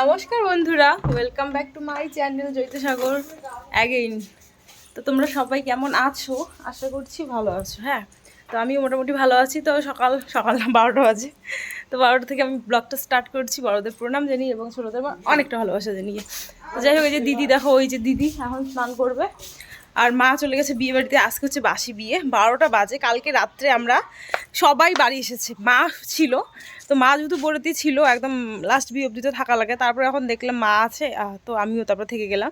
নমস্কার বন্ধুরা welcome back to my channel Jaitsagar again তো তোমরা সবাই কেমন আছো? আশা করছি ভালো আছো হ্যাঁ? তো আমি মোটামুটি ভালো আছি। তো সকাল সকাল না, বারোটা বাজে। তো বারোটা থেকে আমি ব্লগটা স্টার্ট করছি, বড়োদের প্রণাম জানিয়ে এবং ছোটোদের অনেকটা ভালোবাসা জানিয়ে। যাই হোক, এই যে দিদি, দেখো, ওই যে দিদি এখন স্নান করবে। আর মা চলে গেছে বিয়ে বাড়িতে, আজকে হচ্ছে বাসি বিয়ে, বারোটা বাজে, কালকে রাত্রে আমরা সবাই বাড়ি এসেছে। মা ছিল, তো মা যেহেতু বড়তি ছিল, একদম লাস্ট বিয়ে অবধি তো থাকা লাগে, তারপরে এখন দেখলাম মা আছে তো আমিও তারপর থেকে গেলাম।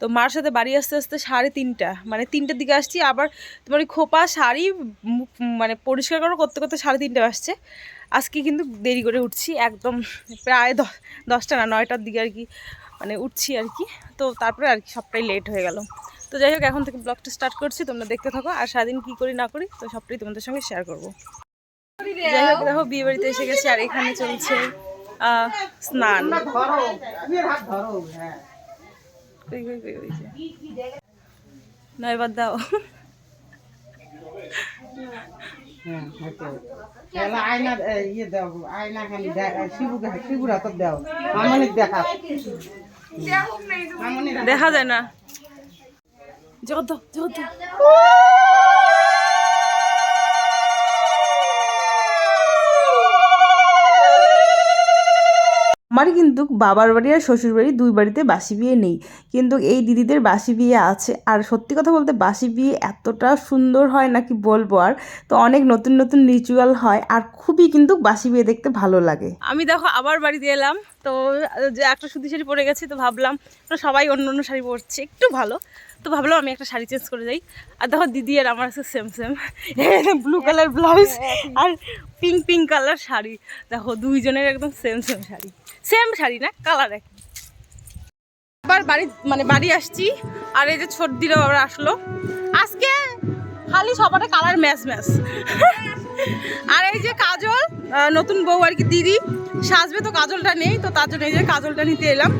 তো মার সাথে বাড়ি আসতে আসতে সাড়ে তিনটা মানে তিনটার দিকে আসছি, আবার তোমার ওই খোপা শাড়ি মানে পরিষ্কার করো, করতে করতে সাড়ে তিনটে আসছে আজকে কিন্তু দেরি করে উঠছি, একদম প্রায় দশ দশটা না, নয়টার দিকে আর কি মানে উঠছি আর কি, তো তারপরে আর কি সবটাই লেট হয়ে গেল। তো যাই হোক এখন থেকে ব্লগটা স্টার্ট করছি তোমরা দেখতে থাকো আর সারাদিন কী করি না করি তো সবটাই তোমাদের সঙ্গে শেয়ার করব। যাই হোক দেখো বিয়ে বাড়িতে এসে গেছে আর এখানে চলছে আহ, স্নান। কই, কই, কই, ওই যে। না এবার দাও। আয়না ইয়ে দাও আয়না খালি শিবুকে শিবুর হাতত দাও। মামনিক দেখা। দেখা যায় না। জগৎ দাও জগৎ দাও আমার কিন্তু বাবার বাড়ি আর শ্বশুর বাড়ি দুই বাড়িতে বাসি বিয়ে নেই। কিন্তু এই দিদিদের বাসি বিয়ে আছে। আর সত্যি কথা বলতে বাসি বিয়ে এতটা সুন্দর হয় নাকি বলব আর? তো অনেক নতুন নতুন রিচুয়াল হয় আর খুবই কিন্তু বাসি বিয়ে দেখতে ভালো লাগে। আমি দেখো আবার বাড়িতে এলাম তো যে একটা সুতি শাড়ি পরে গেছি তো ভাবলাম সবাই অন্য অন্য শাড়ি পরছে একটু ভালো। তো ভাবলাম আমি একটা শাড়ি চেঞ্জ করে যাই। আর দেখো দিদি আর আমার আছে same same blue colour blouse আর পিঙ্ক পিঙ্ক কালার শাড়ি। দেখো দুইজনের একদম same same sari. Same sari না কালার এক আবার বাড়ি মানে বাড়ি আসছি, আর এই যে ছোট ছোটদিরাও আবার আসলো। আজকে খালি সবার কালার ম্যাচ ম্যাচ আর এই যে কাজল নতুন বউ আর কি দিদি। সাজবে তো কাজলটা নেই, তো তার জন্য এই যে কাজলটা নিতে এলাম।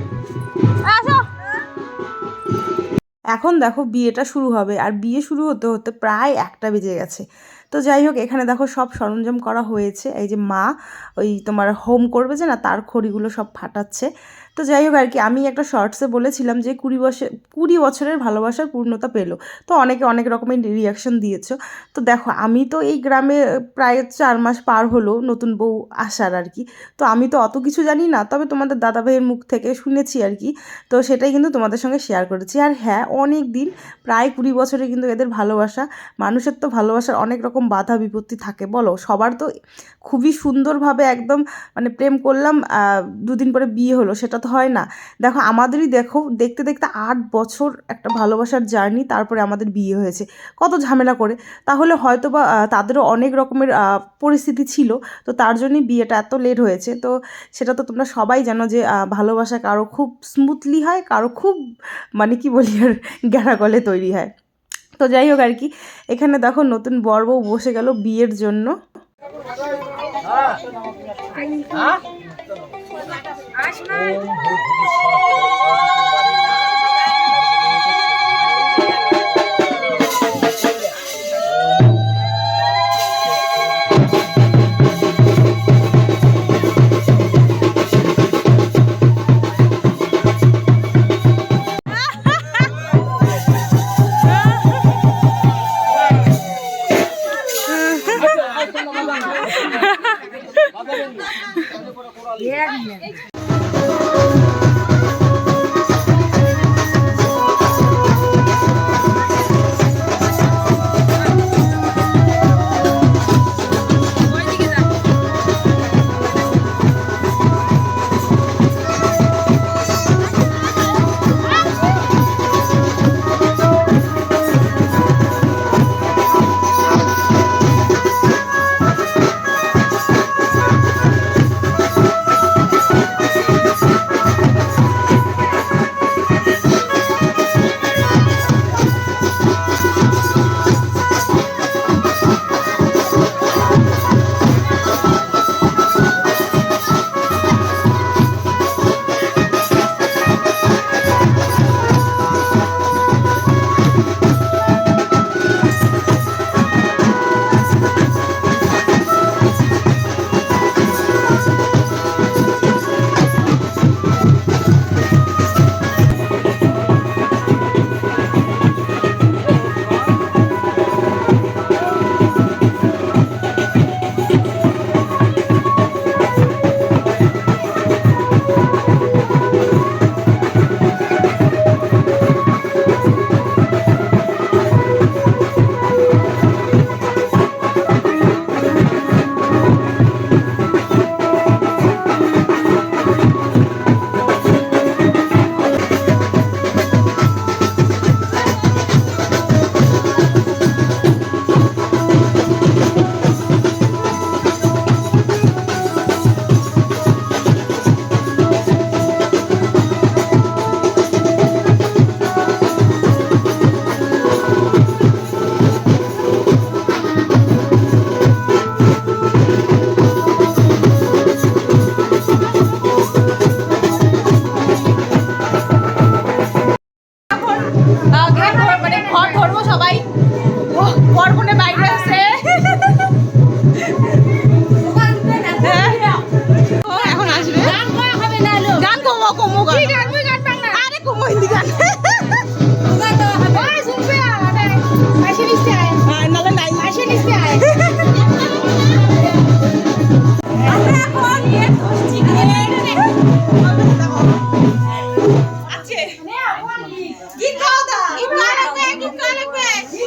আসো। এখন দেখো বিয়েটা শুরু হবে। আর বিয়ে শুরু হতে হতে প্রায় একটা বেজে গেছে। তো যাই হোক, এখানে দেখো সব সরঞ্জাম করা হয়েছে। এই যে মা, ওই তোমার হোম করবে যে না, তার খড়িগুলো সব ফাটাচ্ছে। তো যাই হোক আর কি, আমি একটা শর্টসে বলেছিলাম যে কুড়ি বছর কুড়ি বছরের ভালোবাসার পূর্ণতা পেল। তো অনেকে অনেক রকমের রিয়াকশন দিয়েছ। তো দেখো, আমি তো এই গ্রামে প্রায় চার মাস পার হলো নতুন বউ আসার আর কি। তো আমি তো অত কিছু জানি না, তবে তোমাদের দাদা ভাইয়ের মুখ থেকে শুনেছি আর কি। তো সেটাই কিন্তু তোমাদের সঙ্গে শেয়ার করেছি। আর হ্যাঁ অনেক দিন প্রায় কুড়ি বছরে কিন্তু এদের ভালোবাসা, মানুষের তো ভালোবাসার অনেক রকম বাধা বিপত্তি থাকে, বলো? সবার তো খুবই সুন্দরভাবে একদম মানে প্রেম করলাম দুদিন পরে বিয়ে হলো, সেটা তো হয় না। দেখো, আমাদেরই দেখো, দেখতে দেখতে আট বছর একটা ভালোবাসার জার্নি, তারপরে আমাদের বিয়ে হয়েছে। কত ঝামেলা করে। তাহলে হয়তো বা তাদেরও অনেক রকমের পরিস্থিতি ছিল, তো তার জন্যই বিয়েটা এত লেট হয়েছে। তো সেটা তো তোমরা সবাই জানো যে ভালোবাসা কারও খুব স্মুথলি হয়, কারও খুব মানে কি বলি আর গ্যারাগলে তৈরি হয়। তো যাই হোক আর কি, এখানে দেখো নতুন বর বউ বসে গেল বিয়ের জন্য। আসনা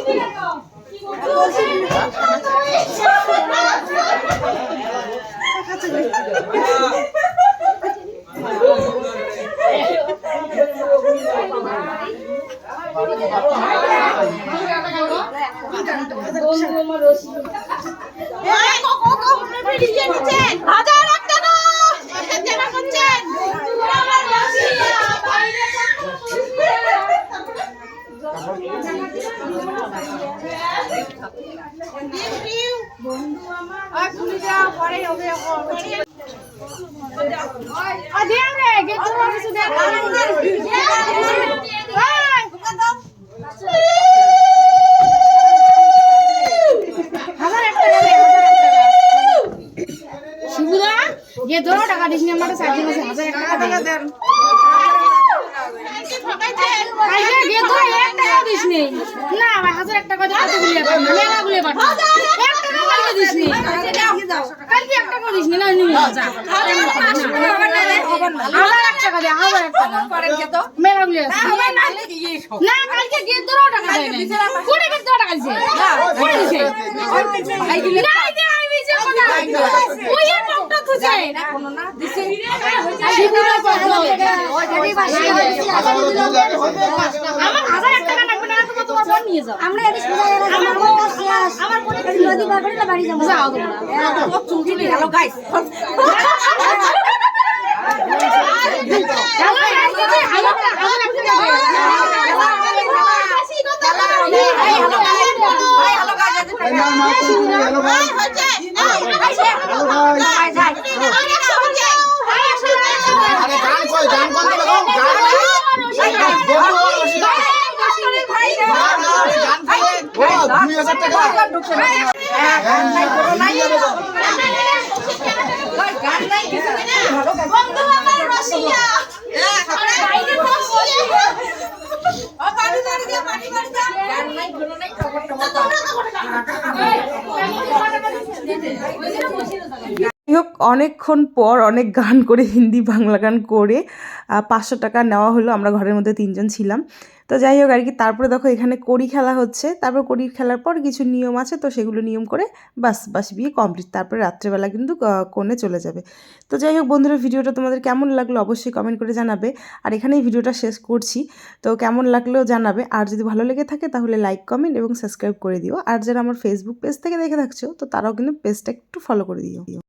লাগবে এই, কো, কো, কো, আপনি ডিজে নিচ্ছেন। হাজার এক টাকা। হাজার টাকা করছেন। শিবুদা যে টাকা দিস নি আমার সাইকেল আছে হাজার টাকা দেন কালকে যে ধরো এক টাকা দিস নি না আমার হাজার একটা কথা কত কতগুলি আছে মেলা গুলি পাঠা এক টাকা কালকে দিস নি কালকে একটা টাকা দিস নি না নি যা হাজার এক টাকা দে হাজার এক টাকা মেলা গুলি না কালকে গিয়ে ধরো টাকা দেয় নাই কোনে কে টাকা দিছে কোনে দিছে না দে আমি দিছে কোনা ওই এর মুখটা তুছে শিবুদা কত আমার হাজার টাকা লাগবে না তুমি তোমার বোন নিয়ে যাও আমরা এদিকে সোজা গেলে আমার মনটা শেষ আমার মনে নদী পার করে বাড়ি যাব যাও তোমরা হ্যালো গাইস হাজার টাকা হাজার এক টাকা আরে গান গান কোন গান বন্ধু রসিদা গান গান খাইলে ও 2000 বন্ধু আমার রসিয়া হোক অনেকক্ষণ পর অনেক গান করে হিন্দি বাংলা গান করে পাঁচশো টাকা নেওয়া হলো, আমরা ঘরের মধ্যে তিনজন ছিলাম। তো যাই হোক, আর কি, তারপরে দেখো এখানে কড়ি খেলা হচ্ছে। তারপর কড়ি খেলার পর কিছু নিয়ম আছে, তো সেগুলো নিয়ম করে বাস বাস বিয়ে কমপ্লিট তারপরে রাত্রেবেলা কিন্তু কনে চলে যাবে। তো যাই হোক বন্ধুরা, ভিডিওটা তোমাদের কেমন লাগল অবশ্যই কমেন্ট করে জানাবে। আর এখানেই ভিডিওটা শেষ করছি। তো কেমন লাগলেও জানাবে। আর যদি ভালো লেগে থাকে, তাহলে লাইক কমেন্ট এবং সাবস্ক্রাইব করে দিও। আর যারা আমার ফেসবুক পেজ থেকে দেখে থাকছো, তো তারাও কিন্তু পেজটা একটু ফলো করে দিও।